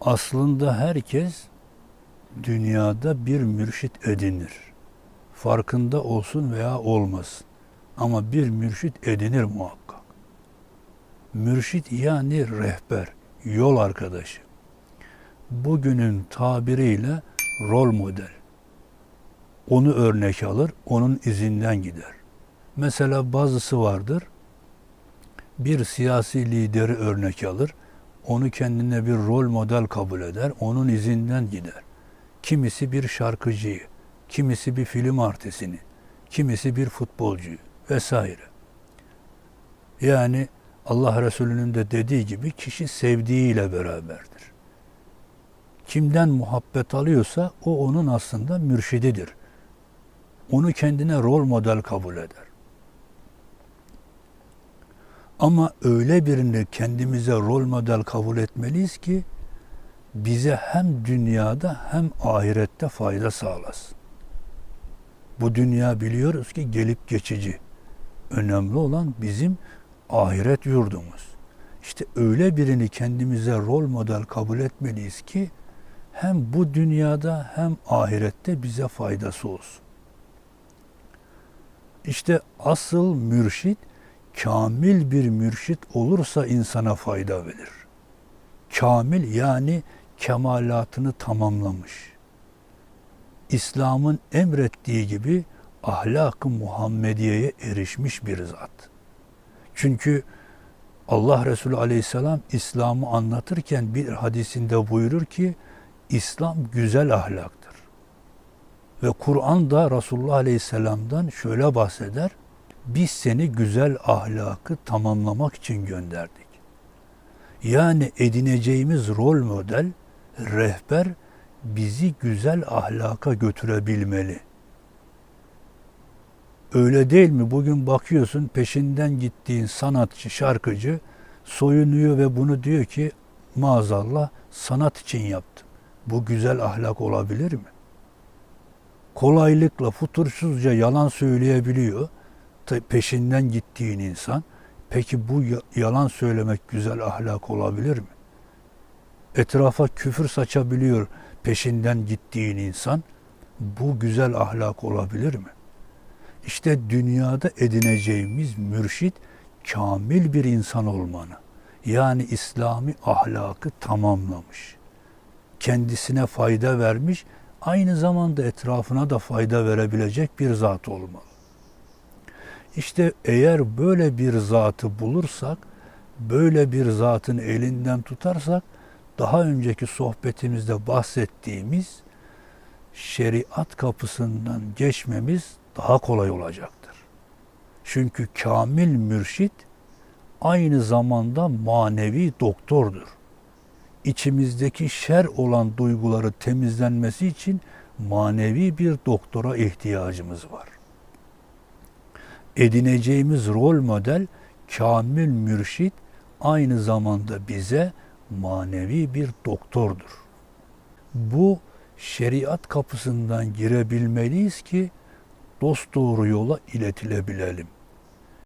Aslında herkes dünyada bir mürşit edinir. Farkında olsun veya olmasın. Ama bir mürşit edinir muhakkak. Mürşit yani rehber, yol arkadaşı. Bugünün tabiriyle rol model. Onu örnek alır, onun izinden gider. Mesela bazısı vardır, bir siyasi lideri örnek alır, onu kendine bir rol model kabul eder, onun izinden gider. Kimisi bir şarkıcıyı, kimisi bir film artistini, kimisi bir futbolcuyu vesaire. Yani Allah Resulü'nün de dediği gibi kişi sevdiğiyle beraberdir. Kimden muhabbet alıyorsa o onun aslında mürşididir. Onu kendine rol model kabul eder. Ama öyle birini kendimize rol model kabul etmeliyiz ki bize hem dünyada hem ahirette fayda sağlasın. Bu dünya biliyoruz ki gelip geçici. Önemli olan bizim ahiret yurdumuz. İşte öyle birini kendimize rol model kabul etmeliyiz ki hem bu dünyada hem ahirette bize faydası olsun. İşte asıl mürşit kamil bir mürşit olursa insana fayda verir. Kamil yani kemalatını tamamlamış. İslam'ın emrettiği gibi ahlak-ı Muhammediye'ye erişmiş bir zat. Çünkü Allah Resulü Aleyhisselam İslam'ı anlatırken bir hadisinde buyurur ki İslam güzel ahlaktır. Ve Kur'an da Resulullah Aleyhisselam'dan şöyle bahseder. Biz seni güzel ahlakı tamamlamak için gönderdik. Yani edineceğimiz rol model, rehber bizi güzel ahlaka götürebilmeli. Öyle değil mi? Bugün bakıyorsun peşinden gittiğin sanatçı, şarkıcı soyunuyor ve bunu diyor ki maazallah sanat için yaptım. Bu güzel ahlak olabilir mi? Kolaylıkla futursuzca yalan söyleyebiliyor peşinden gittiğin insan. Peki bu yalan söylemek güzel ahlak olabilir mi? Etrafa küfür saçabiliyor peşinden gittiğin insan. Bu güzel ahlak olabilir mi? İşte dünyada edineceğimiz mürşit kamil bir insan olmanı. Yani İslami ahlakı tamamlamış. Kendisine fayda vermiş, aynı zamanda etrafına da fayda verebilecek bir zat olmalı. İşte eğer böyle bir zatı bulursak, böyle bir zatın elinden tutarsak, daha önceki sohbetimizde bahsettiğimiz şeriat kapısından geçmemiz daha kolay olacaktır. Çünkü kamil mürşit aynı zamanda manevi doktordur. İçimizdeki şer olan duyguları temizlenmesi için manevi bir doktora ihtiyacımız var. Edineceğimiz rol model kamil mürşit aynı zamanda bize manevi bir doktordur. Bu şeriat kapısından girebilmeliyiz ki dost doğru yola iletilebilelim.